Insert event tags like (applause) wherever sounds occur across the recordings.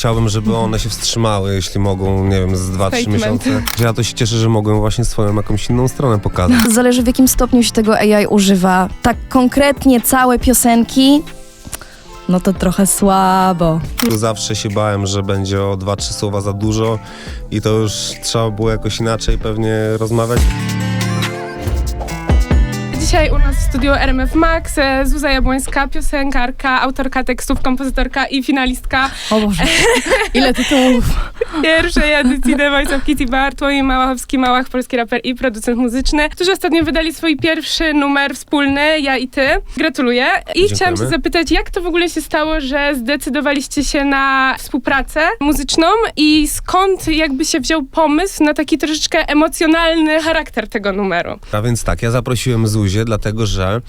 chciałbym, żeby one się wstrzymały, jeśli mogą, nie wiem, z 2-3 Statement. miesiące. Ja to się cieszę, że mogą właśnie swoją jakąś inną stronę pokazać. Zależy w jakim stopniu się tego AI używa. Tak konkretnie całe piosenki, no to trochę słabo. Zawsze się bałem, że będzie o 2-3 słowa za dużo i to już trzeba było jakoś inaczej pewnie rozmawiać. Dzisiaj u nas w studiu RMF Max e, Zuza Jabłońska, piosenkarka, autorka tekstów, kompozytorka i finalistka O Boże, ile tytułów. (laughs) pierwszej edycji The Voice of Kitty Bartłomiej Małachowski, Małach, polski raper i producent muzyczny, którzy ostatnio wydali swój pierwszy numer wspólny, ja i ty. Gratuluję. I chciałam się zapytać, jak to w ogóle się stało, że zdecydowaliście się na współpracę muzyczną i skąd jakby się wziął pomysł na taki troszeczkę emocjonalny charakter tego numeru? A więc tak, ja zaprosiłem Zuzię, dlatego że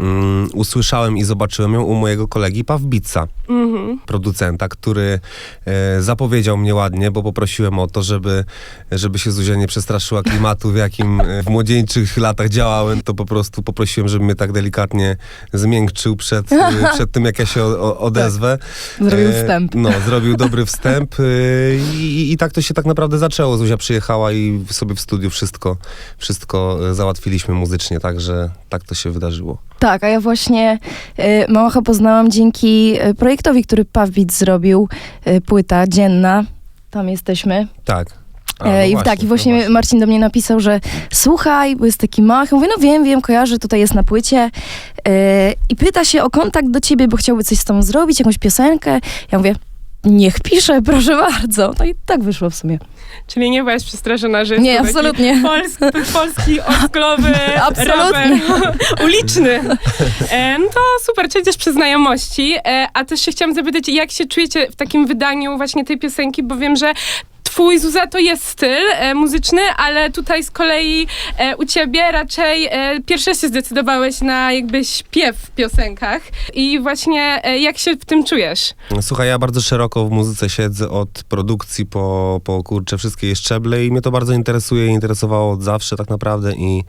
mm, usłyszałem i zobaczyłem ją u mojego kolegi Pawbica, Mhm. producenta, który e, zapowiedział mnie ładnie, bo poprosiłem o to, żeby, żeby się Zuzia nie przestraszyła klimatu, w jakim e, w młodzieńczych latach działałem, to po prostu poprosiłem, żeby mnie tak delikatnie zmiękczył przed, e, (laughs) przed tym, jak ja się o, odezwę. Zrobił E, wstęp. No, zrobił dobry wstęp e, i, i tak to się tak naprawdę zaczęło. Zuzia przyjechała i sobie w studiu wszystko, wszystko załatwiliśmy muzycznie, także tak to się wydarzyło. Tak, a ja właśnie y, Małacha poznałam dzięki y, projektowi, który Pawbic zrobił, y, płyta dzienna. Tam jesteśmy. Tak. A, E, no I właśnie, tak, i no właśnie Marcin do mnie napisał, że słuchaj, bo jest taki mach. Ja mówię, no wiem, wiem, kojarzę, tutaj jest na płycie. E, I pyta się o kontakt do ciebie, bo chciałby coś z tobą zrobić, jakąś piosenkę. Ja mówię, niech pisze, proszę bardzo. No i tak wyszło w sumie. Czyli nie byłaś przestraszona, że Nie, absolutnie. Polski, polski oldschoolowy (laughs) Absolutnie. (laughs) uliczny. E, no to super, czyli też przy znajomości. E, a też się chciałam zapytać, jak się czujecie w takim wydaniu właśnie tej piosenki, bo wiem, że Twój Zuza to jest styl e, muzyczny, ale tutaj z kolei e, u ciebie raczej e, pierwsze się zdecydowałeś na jakby śpiew w piosenkach. I właśnie e, jak się w tym czujesz? Słuchaj, ja bardzo szeroko w muzyce siedzę od produkcji po, po kurczę wszystkie szczeble i mnie to bardzo interesuje i interesowało od zawsze tak naprawdę i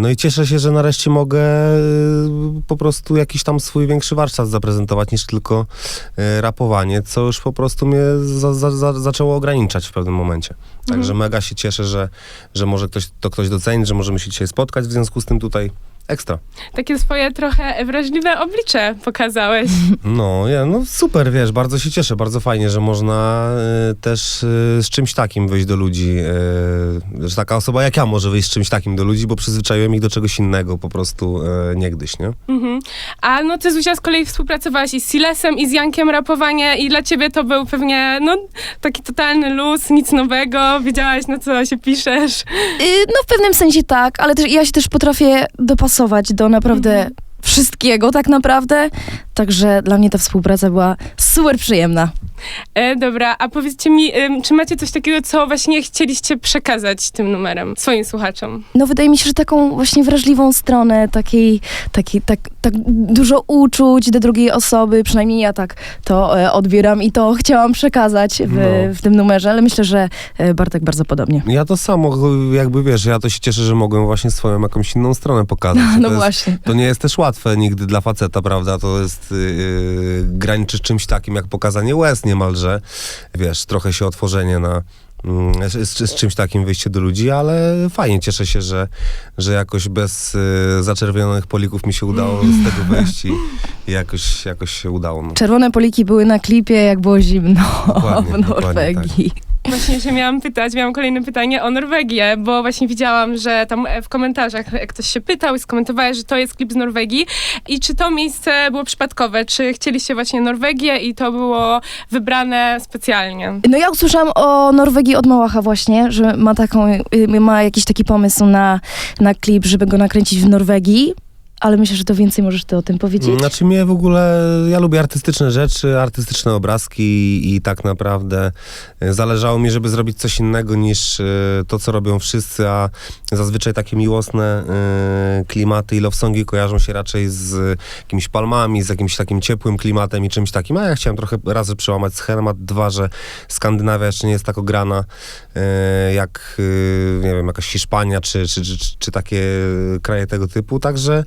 no i cieszę się, że nareszcie mogę e, po prostu jakiś tam swój większy warsztat zaprezentować niż tylko e, rapowanie, co już po prostu mnie za, za, za, zaczęło ograniczać w pewnym momencie. Także mega się cieszę, że, że może ktoś, to ktoś docenić, że możemy się dzisiaj spotkać, w związku z tym tutaj ekstra. Takie swoje trochę wrażliwe oblicze pokazałeś. (laughs) No, ja, no super, wiesz, bardzo się cieszę, bardzo fajnie, że można y, też y, z czymś takim wyjść do ludzi, y, że taka osoba jak ja może wyjść z czymś takim do ludzi, bo przyzwyczaiłem ich do czegoś innego po prostu y, niegdyś, nie? Mhm. A no ty Zuzia z kolei współpracowałaś i z Silesem i z Jankiem rapowanie i dla ciebie to był pewnie no taki totalny luz, nic nowego, wiedziałaś na co się piszesz. Y, No w pewnym sensie tak, ale też ja się też potrafię dopasować do naprawdę wszystkiego tak naprawdę. Także dla mnie ta współpraca była super przyjemna. E, dobra, a powiedzcie mi, ym, czy macie coś takiego, co właśnie chcieliście przekazać tym numerem swoim słuchaczom? No wydaje mi się, że taką właśnie wrażliwą stronę, takiej, takiej tak, tak dużo uczuć do drugiej osoby, przynajmniej ja tak to e, odbieram i to chciałam przekazać w, No. w tym numerze, ale myślę, że e, Bartek bardzo podobnie. Ja to samo, jakby wiesz, ja to się cieszę, że mogłem właśnie swoją jakąś inną stronę pokazać. No to jest, właśnie. To nie jest też łatwe nigdy dla faceta, prawda? To jest yy, graniczy z czymś takim jak pokazanie łez niemalże. Wiesz, trochę się otworzenie na mm, z, z, czymś takim wyjście do ludzi, ale fajnie, cieszę się, że, że jakoś bez y, zaczerwionych polików mi się udało z tego wyjść i, i jakoś, jakoś się udało. No. Czerwone poliki były na klipie, jak było zimno Dokładnie, (laughs) w dokładnie Norwegii. Właśnie się miałam pytać, miałam kolejne pytanie o Norwegię, bo właśnie widziałam, że tam e, w komentarzach e, ktoś się pytał i skomentowałeś, że to jest klip z Norwegii. I czy to miejsce było przypadkowe? Czy chcieliście właśnie Norwegię i to było wybrane specjalnie? No ja usłyszałam o Norwegii od Małacha właśnie, że ma taką, y, ma jakiś taki pomysł na, na klip, żeby go nakręcić w Norwegii, ale myślę, że to więcej możesz ty o tym powiedzieć. Znaczy mnie w ogóle, ja lubię artystyczne rzeczy, artystyczne obrazki i, tak naprawdę e, zależało mi, żeby zrobić coś innego niż e, to, co robią wszyscy, a zazwyczaj takie miłosne e, klimaty i love songi kojarzą się raczej z jakimiś palmami, z jakimś takim ciepłym klimatem i czymś takim, a ja chciałem trochę razy przełamać schemat, dwa, że Skandynawia jeszcze nie jest tak ograna jak, nie wiem, jakaś Hiszpania czy, czy, czy, czy takie kraje tego typu, także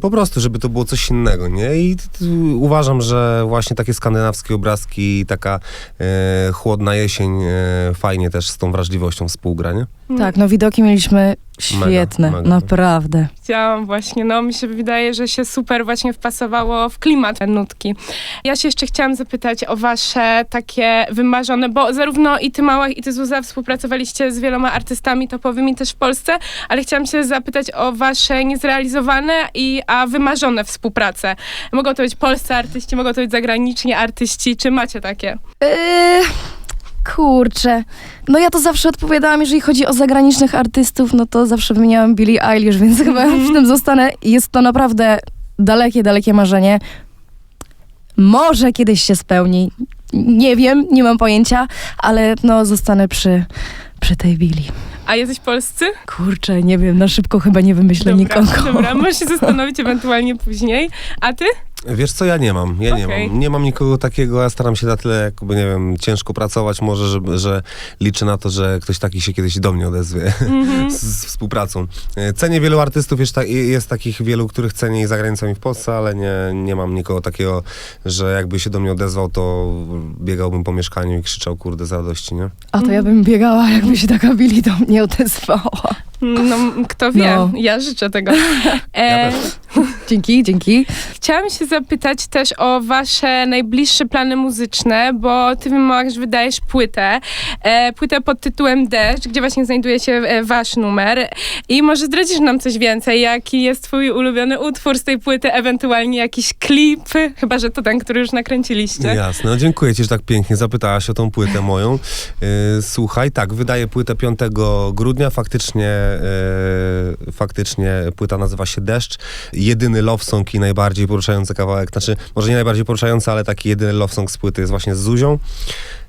po prostu, żeby to było coś innego, nie? I uważam, że właśnie takie skandynawskie obrazki i taka e, chłodna jesień e, fajnie też z tą wrażliwością współgra, nie? Tak, no widoki mieliśmy świetne, mega. naprawdę. Chciałam właśnie, no mi się wydaje, że się super właśnie wpasowało w klimat te nutki. Ja się jeszcze chciałam zapytać o wasze takie wymarzone, bo zarówno i ty Małach i ty Zuza współpracowaliście z wieloma artystami topowymi też w Polsce, ale chciałam się zapytać o wasze niezrealizowane i a wymarzone współprace. Mogą to być polscy artyści, mogą to być zagraniczni artyści, czy macie takie? Yy, kurczę. No ja to zawsze odpowiadałam, jeżeli chodzi o zagranicznych artystów, no to zawsze wymieniałam Billie Eilish, więc chyba przy tym zostanę. Jest to naprawdę dalekie, dalekie marzenie. Może kiedyś się spełni. Nie wiem, nie mam pojęcia, ale no zostanę przy, przy tej Billie. A jesteś polscy? Kurczę, nie wiem, na szybko chyba nie wymyślę Dobra, nikogo. dobra, (laughs) możesz się zastanowić ewentualnie później. A ty? Wiesz co, ja nie mam, ja nie Okej. mam. Nie mam nikogo takiego, ja staram się na tyle, jakby, nie wiem, ciężko pracować może, że, że liczę na to, że ktoś taki się kiedyś do mnie odezwie Mhm. (laughs) z, z współpracą. E, Cenię wielu artystów, jest, ta, jest takich wielu, których cenię i za granicą i w Polsce, ale nie, nie mam nikogo takiego, że jakby się do mnie odezwał, to biegałbym po mieszkaniu i krzyczał kurde z radości, nie? A to ja bym biegała, jakby się taka Billie do mnie odezwała. No, kto wie, No. ja życzę tego. E. Dzięki, dzięki. Chciałam się zapytać też o wasze najbliższe plany muzyczne, bo ty Małach wydajesz płytę, e, płytę pod tytułem Deszcz, gdzie właśnie znajduje się e, wasz numer. I może zdradzisz nam coś więcej, jaki jest twój ulubiony utwór z tej płyty, ewentualnie jakiś klip, chyba, że to ten, który już nakręciliście. Jasne, no dziękuję ci, że tak pięknie zapytałaś o tą płytę moją. Yy, słuchaj, tak, wydaję płytę 5 grudnia, faktycznie, yy, faktycznie płyta nazywa się Deszcz. Jedyny love song i najbardziej poruszający kawałek, znaczy może nie najbardziej poruszający, ale taki jedyny love song z płyty jest właśnie z Zuzią.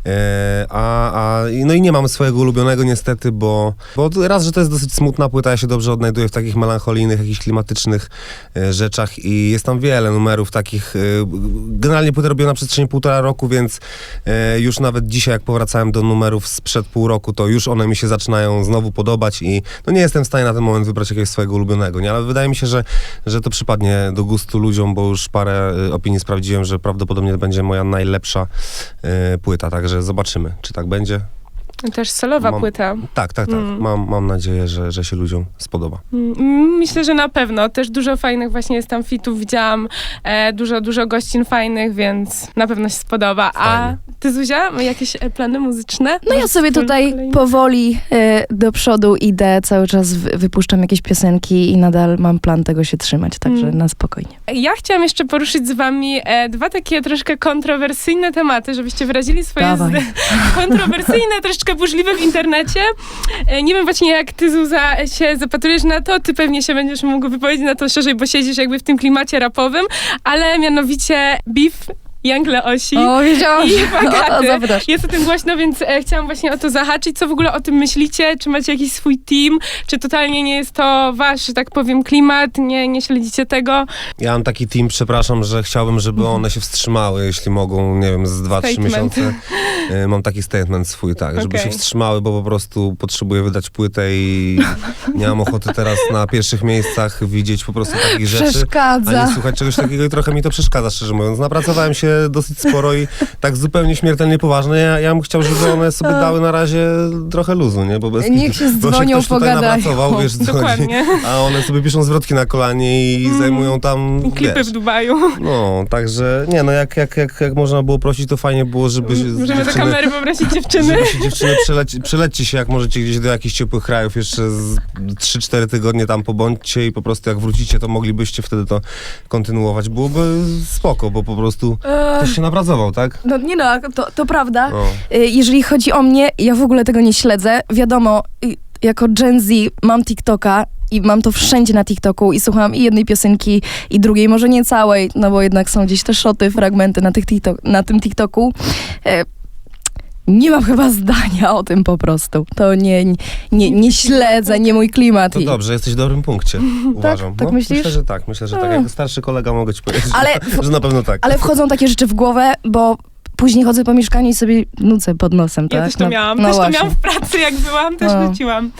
E, A, a, no i nie mam swojego ulubionego niestety, bo, bo raz, że to jest dosyć smutna płyta, ja się dobrze odnajduję w takich melancholijnych, jakichś klimatycznych e, rzeczach i jest tam wiele numerów takich, e, generalnie płytę robiłem na przestrzeni półtora roku, więc już nawet dzisiaj jak powracałem do numerów sprzed pół roku, to już one mi się zaczynają znowu podobać i no nie jestem w stanie na ten moment wybrać jakiegoś swojego ulubionego, nie? Ale wydaje mi się, że, że to przypadnie do gustu ludziom, bo już parę opinii sprawdziłem, że prawdopodobnie będzie moja najlepsza płyta, także zobaczymy, czy tak będzie. Też solowa Mam- płyta. Tak, tak, tak. Mm. Mam, mam nadzieję, że, że się ludziom spodoba. Mm, Myślę, że na pewno. Też dużo fajnych właśnie jest tam fitów, widziałam e, dużo, dużo gościn fajnych, więc na pewno się spodoba. A Fajnie. ty Zuzia, jakieś e, plany muzyczne? No ja sobie tutaj Kolejne? powoli e, do przodu idę, cały czas wy, wypuszczam jakieś piosenki i nadal mam plan tego się trzymać, także Mm. na spokojnie. Ja chciałam jeszcze poruszyć z wami e, dwa takie troszkę kontrowersyjne tematy, żebyście wyrazili swoje Dawaj. (laughs) kontrowersyjne, troszeczkę burzliwe w internecie. E, nie wiem właśnie jak ty Zuza się zapatrujesz na to, ty pewnie się będziesz mógł wypowiedzieć na to szerzej, bo siedzisz jakby w tym klimacie rapowym, ale mianowicie beef Young Leosi. O, wiedziałam, I że (laughs) Fagaty. o, zapytasz. Jest o tym głośno, więc e, chciałam właśnie o to zahaczyć. Co w ogóle o tym myślicie? Czy macie jakiś swój team? Czy totalnie nie jest to wasz, że tak powiem, klimat? Nie, nie śledzicie tego? Ja mam taki team, przepraszam, że chciałbym, żeby one się wstrzymały, jeśli mogą, nie wiem, z 2-3 Statement. miesiące. Y, (laughs) Mam taki statement swój, tak, żeby Okej. się wstrzymały, bo po prostu potrzebuję wydać płytę i nie mam ochoty teraz na pierwszych miejscach widzieć po prostu takich rzeczy. A Przeszkadza. nie słuchać czegoś takiego i trochę mi to przeszkadza, szczerze mówiąc. Napracowałem się dosyć sporo i tak zupełnie śmiertelnie poważne. Ja, ja bym chciał, żeby one sobie (laughs) dały na razie trochę luzu, nie? Bo bez Niech się bo dzwonią, ktoś tutaj pogadają. napracował, (laughs) wiesz. Dokładnie. A one sobie piszą zwrotki na kolanie i zajmują tam, I klipy wiesz, w Dubaju. no, także nie, no jak, jak, jak, jak można było prosić, to fajnie było, żeby się Możemy do dziewczyny, kamery poprosić dziewczyny. żeby się dziewczyny przeleci, przelećcie się, jak możecie gdzieś do jakichś ciepłych krajów, jeszcze z 3-4 tygodnie tam pobądźcie i po prostu jak wrócicie, to moglibyście wtedy to kontynuować. Byłoby spoko, bo po prostu ktoś się napracował, tak? No nie no, to, to prawda. O. Y, Jeżeli chodzi o mnie, ja w ogóle tego nie śledzę. Wiadomo, y, jako Gen Z mam TikToka i mam to wszędzie na TikToku i słucham i jednej piosenki, i drugiej, może nie całej, no bo jednak są gdzieś te szoty, fragmenty na, tych TikTok, na tym TikToku. Nie mam chyba zdania o tym po prostu. To nie, nie, nie, śledzę, nie mój klimat. To I- dobrze, jesteś w dobrym punkcie, (laughs) uważam. tak myślisz? Myślę, że tak, myślę, że tak. Jako starszy kolega mogę ci powiedzieć, Ale- że, (laughs) że na pewno tak. Ale wchodzą takie rzeczy w głowę, bo później chodzę po mieszkaniu i sobie nucę pod nosem, tak? Ja też to No- miałam. no też właśnie. to miałam w pracy, jak byłam, też No. nuciłam.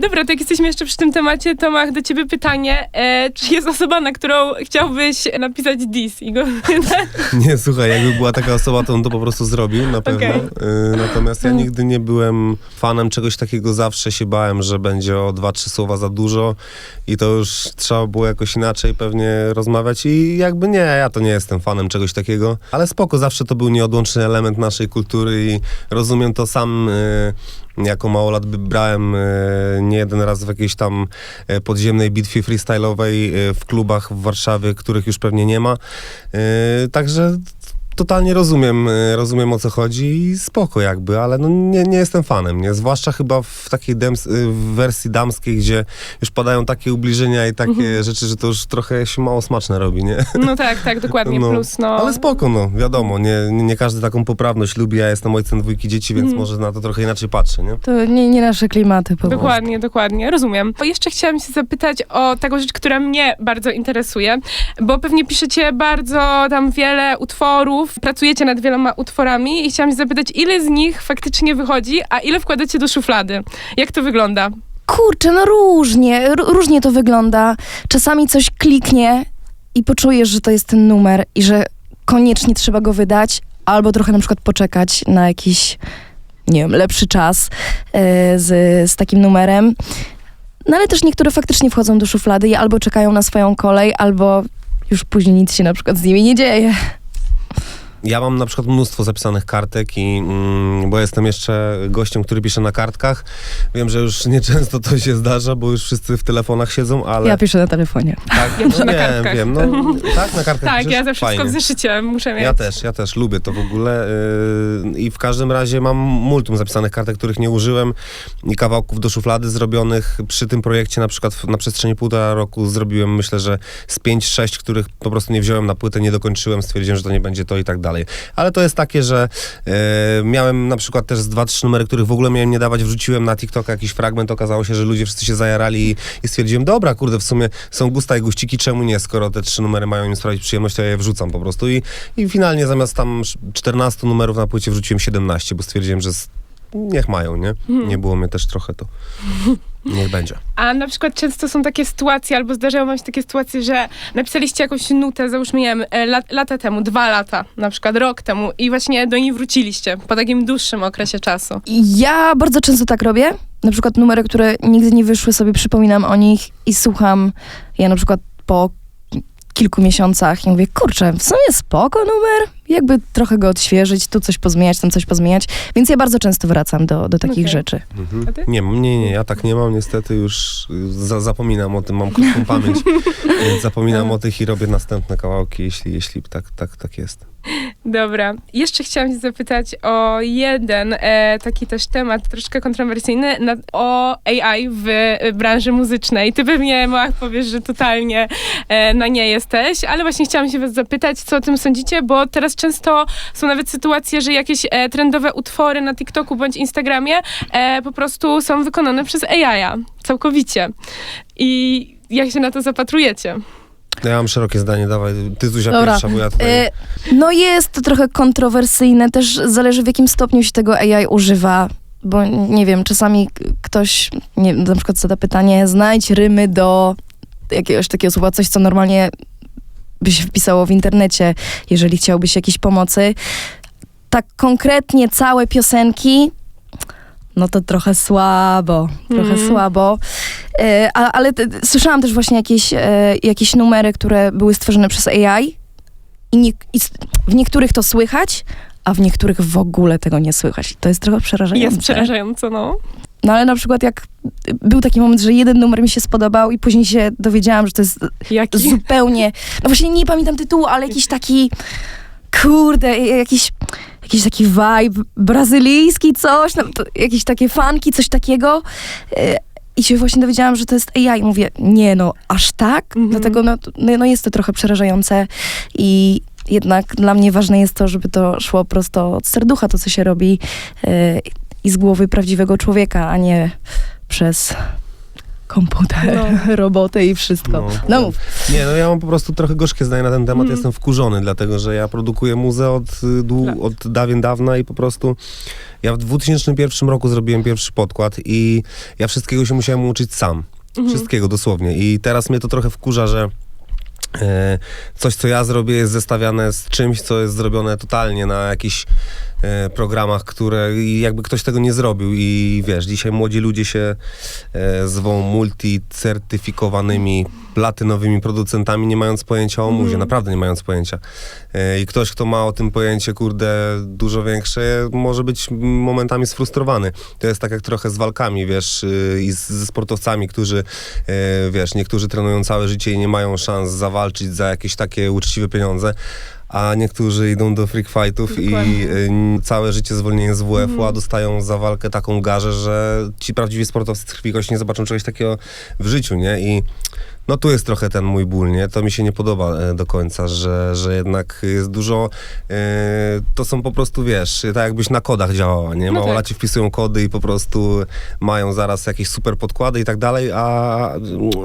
Dobra, to jak jesteśmy jeszcze przy tym temacie, to mam do ciebie pytanie. E, czy jest osoba, na którą chciałbyś napisać diss i go Nie, słuchaj, jakby była taka osoba, to on to po prostu zrobił, na pewno. Okej. Y, natomiast ja Mm. nigdy nie byłem fanem czegoś takiego, zawsze się bałem, że będzie o dwa, trzy słowa za dużo i to już trzeba było jakoś inaczej pewnie rozmawiać i jakby nie, ja to nie jestem fanem czegoś takiego, ale spoko, zawsze to był nieodłączny element naszej kultury i rozumiem to sam... Y, jako małolat brałem e, nie jeden raz w jakiejś tam e, podziemnej bitwie freestyle'owej e, w klubach w Warszawie, których już pewnie nie ma. Także totalnie rozumiem, e, rozumiem o co chodzi i spoko jakby, ale no nie, nie jestem fanem, nie? Zwłaszcza chyba w takiej dems, w wersji damskiej, gdzie już padają takie ubliżenia i takie Mhm. rzeczy, że to już trochę się mało smaczne robi, nie? (laughs) No tak, tak, dokładnie, No, plus no... Ale spoko, no, wiadomo, nie, nie każdy taką poprawność lubi, ja jestem ojcem dwójki dzieci, więc Mhm. może na to trochę inaczej patrzę, nie? To nie, nie nasze klimaty po prostu. Dokładnie, dokładnie, rozumiem. Bo jeszcze chciałam się zapytać o taką rzecz, która mnie bardzo interesuje, bo pewnie piszecie bardzo tam wiele utworów, pracujecie nad wieloma utworami i chciałam się zapytać, ile z nich faktycznie wychodzi, a ile wkładacie do szuflady? Jak to wygląda? Kurczę, no różnie, różnie to wygląda. Czasami coś kliknie i poczujesz, że to jest ten numer i że koniecznie trzeba go wydać, albo trochę na przykład poczekać na jakiś, nie wiem, lepszy czas e, z, z takim numerem. No ale też niektóre faktycznie wchodzą do szuflady i albo czekają na swoją kolej, albo już później nic się na przykład z nimi nie dzieje. Ja mam na przykład mnóstwo zapisanych kartek i mm, bo jestem jeszcze gościem, który pisze na kartkach. Wiem, że już nieczęsto to się zdarza, bo już wszyscy w telefonach siedzą, ale Ja piszę na telefonie. tak, (laughs) Ja no na nie, kartkach. wiem, no tak na kartkach Tak, piszesz? ja zawsze wszystko w Fajnie. zeszycie muszę mieć. Ja też, ja też lubię to w ogóle yy, i w każdym razie mam multum zapisanych kartek, których nie użyłem i kawałków do szuflady zrobionych przy tym projekcie na przykład w- na przestrzeni półtora roku zrobiłem myślę, że z 5-6, których po prostu nie wziąłem na płytę, nie dokończyłem, stwierdziłem, że to nie będzie to i tak dalej. Ale to jest takie, że yy, miałem na przykład też z 2-3 numery, których w ogóle miałem nie dawać, wrzuciłem na TikToka jakiś fragment, okazało się, że ludzie wszyscy się zajarali i, i stwierdziłem, dobra, kurde, w sumie są gusta i guściki, czemu nie, skoro te trzy numery mają im sprawić przyjemność, to ja je wrzucam po prostu i i finalnie zamiast tam 14 numerów na płycie wrzuciłem 17, bo stwierdziłem, że. Niech mają, nie? Mhm. Nie było mnie też trochę to. Niech będzie. A na przykład często są takie sytuacje, albo zdarzają wam się takie sytuacje, że napisaliście jakąś nutę, załóżmy, nie wiem, e, lat, lata temu, dwa lata, na przykład rok temu i właśnie do niej wróciliście po takim dłuższym okresie czasu. Ja bardzo często tak robię. Na przykład numery, które nigdy nie wyszły, sobie przypominam o nich i słucham. Ja na przykład po kilku miesiącach i mówię, kurczę, w sumie spoko numer, jakby trochę go odświeżyć, tu coś pozmieniać, tam coś pozmieniać. Więc ja bardzo często wracam do, do takich Okej. rzeczy. A ty? Nie, nie, nie, ja tak nie mam, niestety już y, za, zapominam o tym, mam krótką pamięć, (laughs) więc zapominam o tych i robię następne kawałki, jeśli, jeśli tak, tak, tak jest. Dobra. Jeszcze chciałam się zapytać o jeden e, taki też temat troszkę kontrowersyjny na, o AI w branży muzycznej. Ty pewnie, Moach, powiesz, że totalnie e, na nie jesteś, ale właśnie chciałam się was zapytać, co o tym sądzicie, bo teraz często są nawet sytuacje, że jakieś e, trendowe utwory na TikToku bądź Instagramie e, po prostu są wykonane przez AI całkowicie. I jak się na to zapatrujecie? Ja mam szerokie zdanie, dawaj, ty Zuzia Dobra. pierwsza, bo ja tutaj... E, no jest to trochę kontrowersyjne, też zależy w jakim stopniu się tego AI używa. Bo nie wiem, czasami ktoś nie, na przykład zada pytanie, znajdź rymy do jakiegoś takiego słowa, coś co normalnie by się wpisało w internecie, jeżeli chciałbyś jakiejś pomocy. Tak konkretnie całe piosenki, no to trochę słabo, trochę Mhm. słabo. E, a, ale te, słyszałam też właśnie jakieś, e, jakieś numery, które były stworzone przez AI i, nie, i w niektórych to słychać, a w niektórych w ogóle tego nie słychać. To jest trochę przerażające. Jest przerażająco, no. No ale na przykład jak był taki moment, że jeden numer mi się spodobał i później się dowiedziałam, że to jest Jaki? zupełnie, no właśnie nie pamiętam tytułu, ale jakiś taki, kurde, jakiś, jakiś taki vibe brazylijski, coś, no, jakieś takie funki, coś takiego. E, I się właśnie dowiedziałam, że to jest AI. Mówię, nie no, aż tak? Mhm. Dlatego no, no, no jest to trochę przerażające i jednak dla mnie ważne jest to, żeby to szło prosto od serducha, to co się robi e, i z głowy prawdziwego człowieka, a nie przez komputer, (laughs) robotę i wszystko. No. No, mów. Nie, no ja mam po prostu trochę gorzkie zdanie na ten temat, Mm. jestem wkurzony, dlatego że ja produkuję muzę od, y, dłu- Lat. od dawien dawna i po prostu ja w 2001 roku zrobiłem pierwszy podkład i ja wszystkiego się musiałem uczyć sam. Mhm. Wszystkiego dosłownie. I teraz mnie to trochę wkurza, że e, coś, co ja zrobię, jest zestawiane z czymś, co jest zrobione totalnie na jakichś e, programach, które jakby ktoś tego nie zrobił. I wiesz, dzisiaj młodzi ludzie się e, zwą multi-certyfikowanymi platynowymi producentami, nie mając pojęcia o muzie, Mhm. naprawdę nie mając pojęcia. E, I ktoś, kto ma o tym pojęcie, kurde, dużo większe, może być momentami sfrustrowany. To jest tak jak trochę z walkami, wiesz, y, i z, ze sportowcami, którzy, e, wiesz, niektórzy trenują całe życie i nie mają szans zawalczyć za jakieś takie uczciwe pieniądze, a niektórzy idą do freak fightów i Dokładnie. y, całe życie zwolnienie z WF-u, a dostają za walkę taką garzę, że ci prawdziwi sportowcy krwi kości nie zobaczą czegoś takiego w życiu, nie? I no tu jest trochę ten mój ból, nie? To mi się nie podoba e, do końca, że, że jednak jest dużo, e, to są po prostu, wiesz, tak jakbyś na kodach działała, nie? No Małolaci wpisują kody i po prostu mają zaraz jakieś super podkłady i tak dalej, a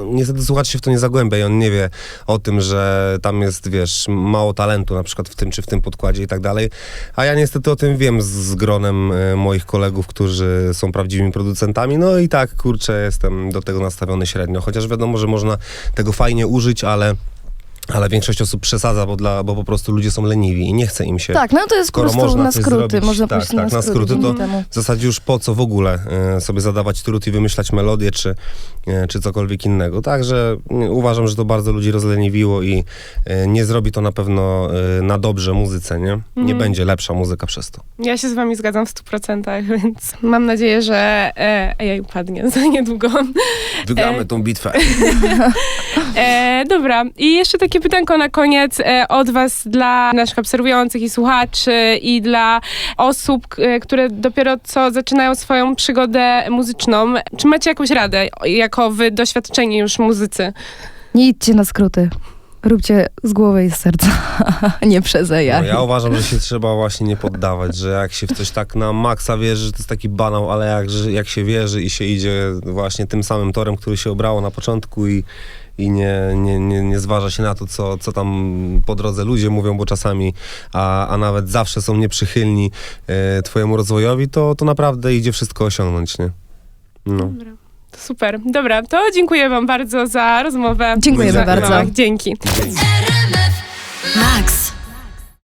niestety słuchacz się w to nie zagłębia i on nie wie o tym, że tam jest, wiesz, mało talentu na przykład w tym czy w tym podkładzie i tak dalej, a ja niestety o tym wiem z, z gronem e, moich kolegów, którzy są prawdziwymi producentami, no i tak, kurczę, jestem do tego nastawiony średnio, chociaż wiadomo, że można tego fajnie użyć, ale, ale większość osób przesadza, bo, dla, bo po prostu ludzie są leniwi i nie chce im się. Tak, no to jest po Skoro prostu można na skróty. zrobić, Można tak, pójść tak, na na skróty, skróty to- temu. W zasadzie już po co w ogóle e, sobie zadawać trud i wymyślać melodię, czy, e, czy cokolwiek innego. Także mm, uważam, że to bardzo ludzi rozleniwiło i e, nie zrobi to na pewno na dobrze muzyce, nie? Nie Mhm. będzie lepsza muzyka przez to. Ja się z wami zgadzam w 100%, (laughs) więc mam nadzieję, że e, AI upadnie za niedługo. Wygramy E, tą bitwę. (laughs) E, dobra, i jeszcze takie pytanko na koniec e, od was dla naszych obserwujących i słuchaczy i dla osób, e, które dopiero co zaczynają swoją przygodę muzyczną. Czy macie jakąś radę, jako wy doświadczeni już muzycy? Nie idźcie na skróty. Róbcie z głowy i z serca, (laughs) nie przez AI. No, ja uważam, że się trzeba właśnie nie poddawać, że jak się w coś tak na maksa wierzy, że to jest taki banał, ale jak, że jak się wierzy i się idzie właśnie tym samym torem, który się obrało na początku i, i nie, nie, nie, nie zważa się na to, co, co tam po drodze ludzie mówią, bo czasami, a, a nawet zawsze są nieprzychylni e, twojemu rozwojowi, to, to naprawdę idzie wszystko osiągnąć, nie? No. Dobra. Super. Dobra, to dziękuję wam bardzo za rozmowę. Dziękujemy Za- bardzo. Dzięki. Dzięki. Max